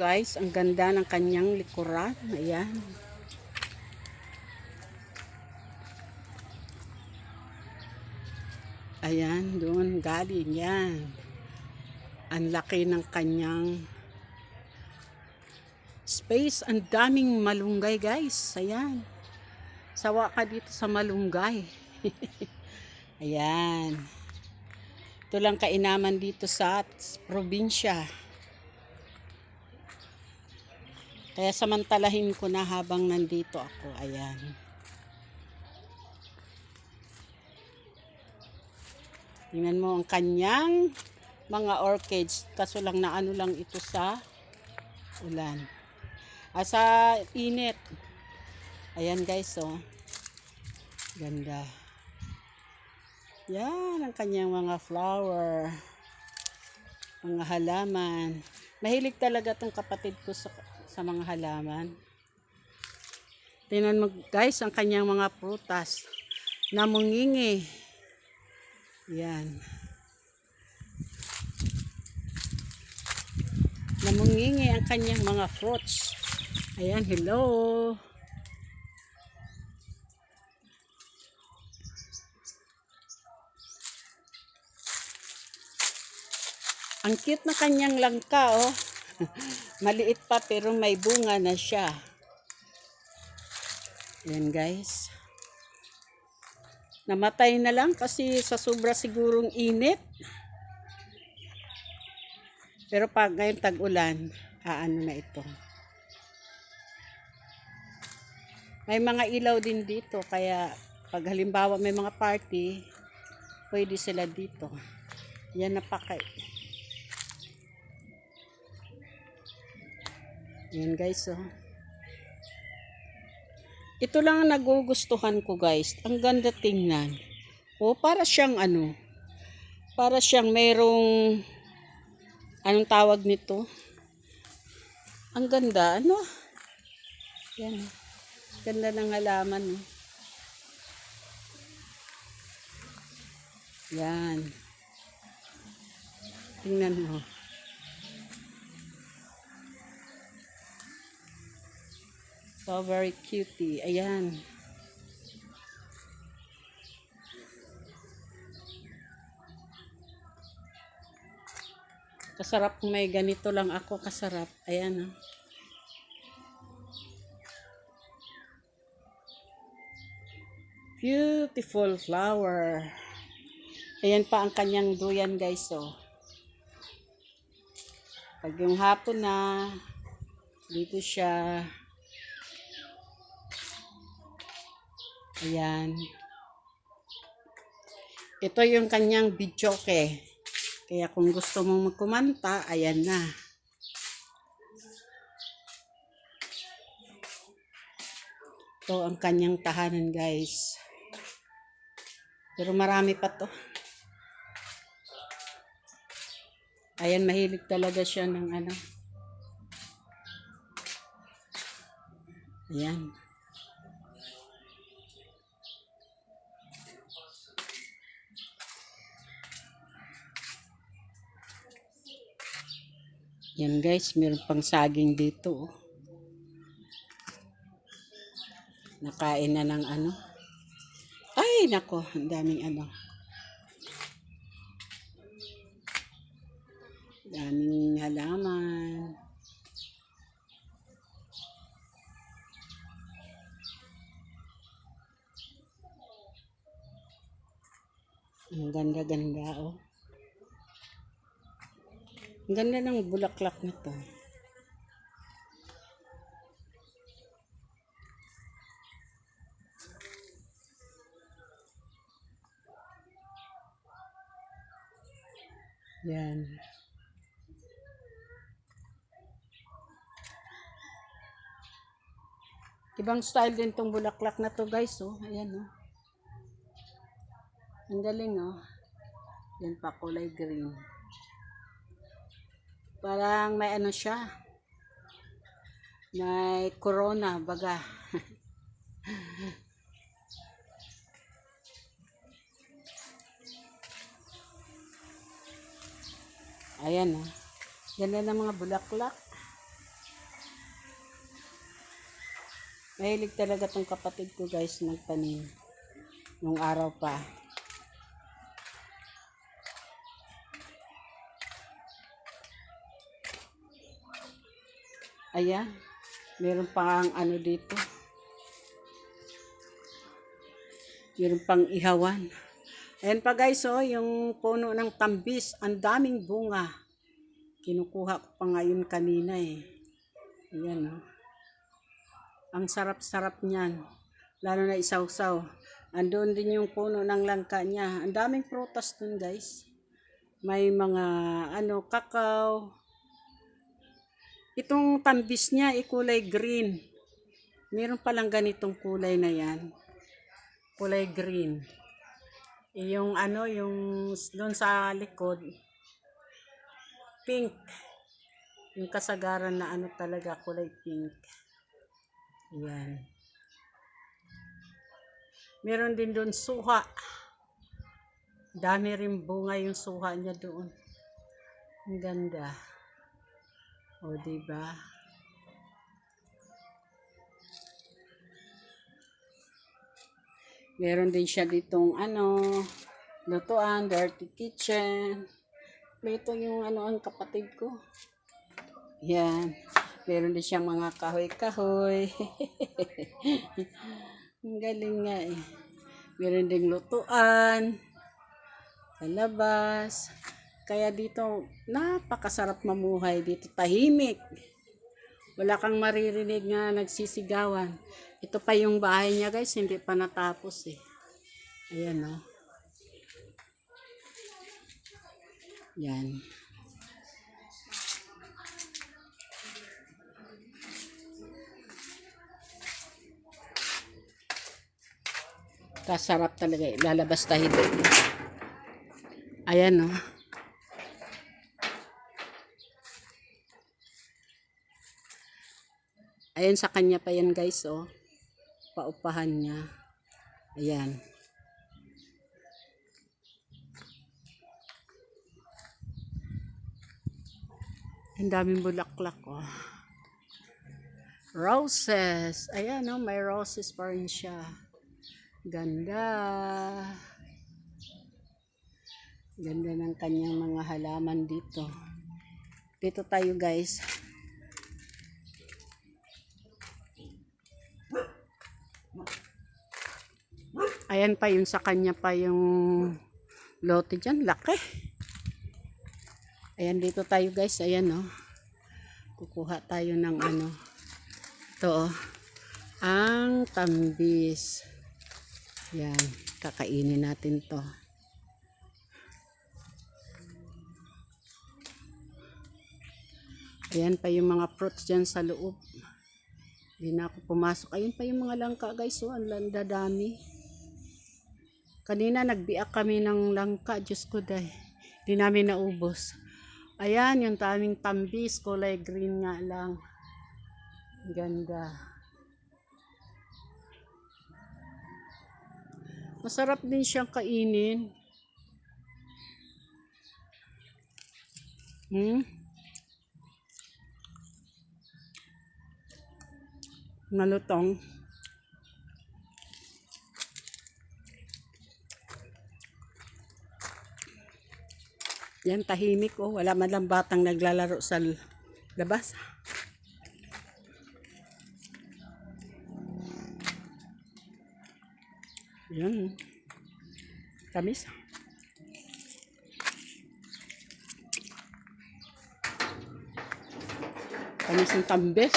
guys, ang ganda ng kanyang likuran. Ayan. Ayan, doon galing yan. Ang laki ng kanyang space. Ang daming malunggay guys. Ayan. Sawa ka dito sa malunggay. Ayan. Ito lang kainaman dito sa probinsya. Kaya samantalahin ko na habang nandito ako. Ayan. Tingnan mo ang kanyang mga orchids. Kaso lang na ano lang ito sa ulan. Ah, init. Ayan guys, oh. Ganda. Yan ang kanyang mga flower. Mga halaman. Mahilig talaga tong kapatid ko sa, sa mga halaman. Tingnan mo guys ang kanyang mga prutas. Namungingi. Yan. Namungingi ang kanyang mga fruits. Ayan, hello. Ang cute na kanyang langka, oh. Maliit pa pero may bunga na siya. Yan guys. Namatay na lang kasi sa sobra sigurong init. Pero pag ngayon tag-ulan, aano na ito. May mga ilaw din dito kaya pag halimbawa may mga party, pwede sila dito. Yan napaka Yan guys, oh. Ito lang ang nagugustuhan ko guys. Ang ganda tingnan. O, para siyang ano, para siyang merong, anong tawag nito? Ang ganda, ano? Yan. Ganda ng halaman. Oh. Yan. Tingnan mo. So, very cutie. Ayan. Kasarap may ganito lang ako kasarap. Ayan. Oh. Beautiful flower. Ayan pa ang kanyang duyan guys. Oh. Pag yung hapon na, dito siya. Ayan. Ito yung kanyang bidyoke. Kaya kung gusto mong magkumanta, ayan na. Ito ang kanyang tahanan guys. Pero marami pa to. Ayan, mahilig talaga siya ng ano. Ayan. Yan guys, meron pang saging dito. Oh. Nakain na ng ano. Ay, nako, ang daming ano. Daming halaman. Ang ganda-ganda, oh. Ang ganda ng bulaklak nito. Yan. Ibang style din tong bulaklak na to guys, oh. Ayan, oh. Ang galing, oh. Yan pa, kulay green. Parang may ano siya. May corona, baga. Ayan oh. Ganda ng mga bulaklak. Mahilig talaga tong kapatid ko guys magpanin. Nung araw pa. Ayan. Meron pang ano dito. Meron pang ihawan. Ayan pa guys, oh, yung puno ng tambis. Ang daming bunga. Kinukuha ko pa ngayon kanina eh. Ayan, oh. Ang sarap-sarap niyan. Lalo na isaw-saw. Andun din yung puno ng langka niya. Ang daming prutas dun guys. May mga ano, kakao. Itong tambis niya, eh, kulay green. Meron palang ganitong kulay na yan. Kulay green. Eh, yung ano, yung doon sa likod, pink. Yung kasagaran na ano talaga, kulay pink. Yan. Meron din doon suha. Dami rin bunga yung suha niya doon. Ang ganda. O, diba? Meron din siya ditong ano, lutuan, dirty kitchen. Ito yung ano ang kapatid ko. Yan. Meron din siyang mga kahoy-kahoy. ang galing nga eh. Meron ding lutuan. Sa labas. Kaya dito, napakasarap mamuhay. Dito tahimik. Wala kang maririnig nga nagsisigawan. Ito pa yung bahay niya guys, hindi pa natapos eh. Ayan o. Oh. Yan. Kasarap talaga. eh. Lalabas tayo. Ayan o. Oh. Ayan sa kanya pa yan guys oh. Paupahan niya. Ayan. Ang daming bulaklak oh. Roses. Ayan oh, may roses pa rin siya. Ganda. Ganda ng kanyang mga halaman dito. Dito tayo guys. Ayan pa yun sa kanya pa yung lote dyan. Laki. Ayan dito tayo guys. Ayan oh. Kukuha tayo ng ano. Ito oh. Ang tambis. Yan. Kakainin natin to. Ayan pa yung mga fruits dyan sa loob. Hindi na ako pumasok. Ayun pa yung mga langka guys. Oh, ang landadami. Kanina nagbiak kami ng langka. Diyos ko dahil. Hindi namin naubos. Ayan yung taming tambis. Kulay green nga lang. Ganda. Masarap din siyang kainin. Hmm? Malutong. Yan, tahimik oh. Wala man lang batang naglalaro sa labas. Yan. Tamis. Tamis ng tambes.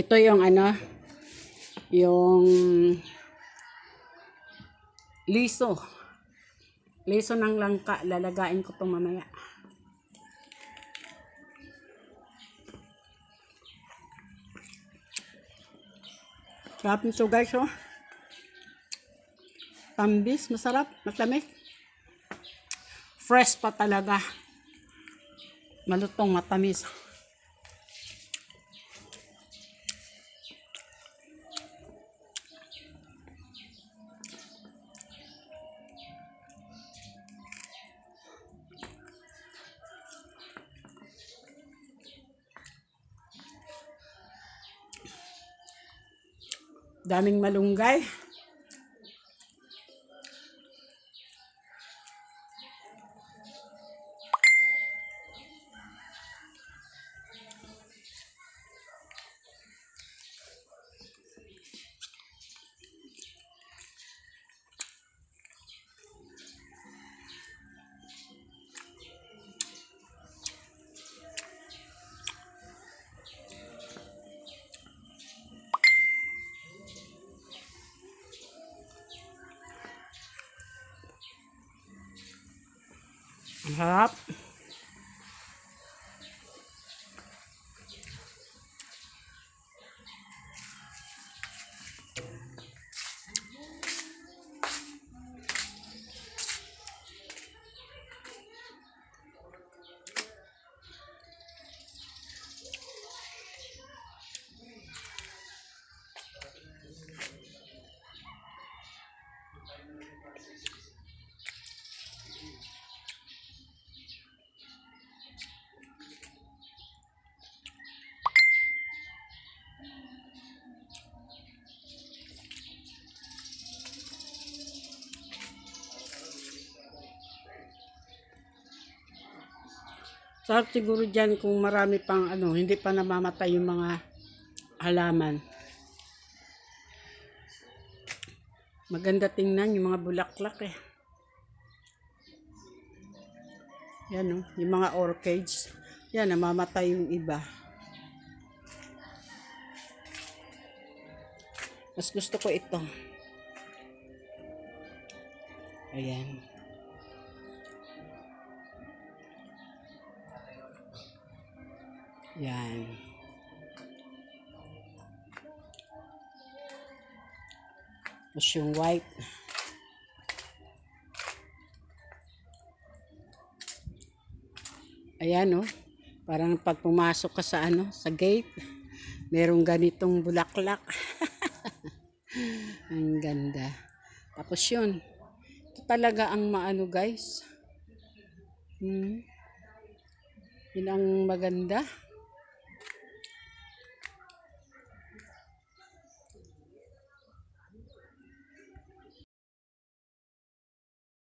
Ito yung ano, yung liso. Liso ng langka. Lalagain ko itong mamaya. Sarap nito guys, oh. Matambis, masarap, matamis. Fresh pa talaga. Malutong, matamis. Daming malunggay. Ang harap. Sarap siguro dyan kung marami pang ano, hindi pa namamatay yung mga halaman. Maganda tingnan yung mga bulaklak eh. Yan oh, yung mga orchids. Yan, namamatay yung iba. Mas gusto ko ito. Ayan. Yan. Tapos yung white. Ayan oh. Parang pag pumasok ka sa ano, sa gate, merong ganitong bulaklak. ang ganda. Tapos yun. Ito talaga ang maano guys. Hmm. Yun ang maganda.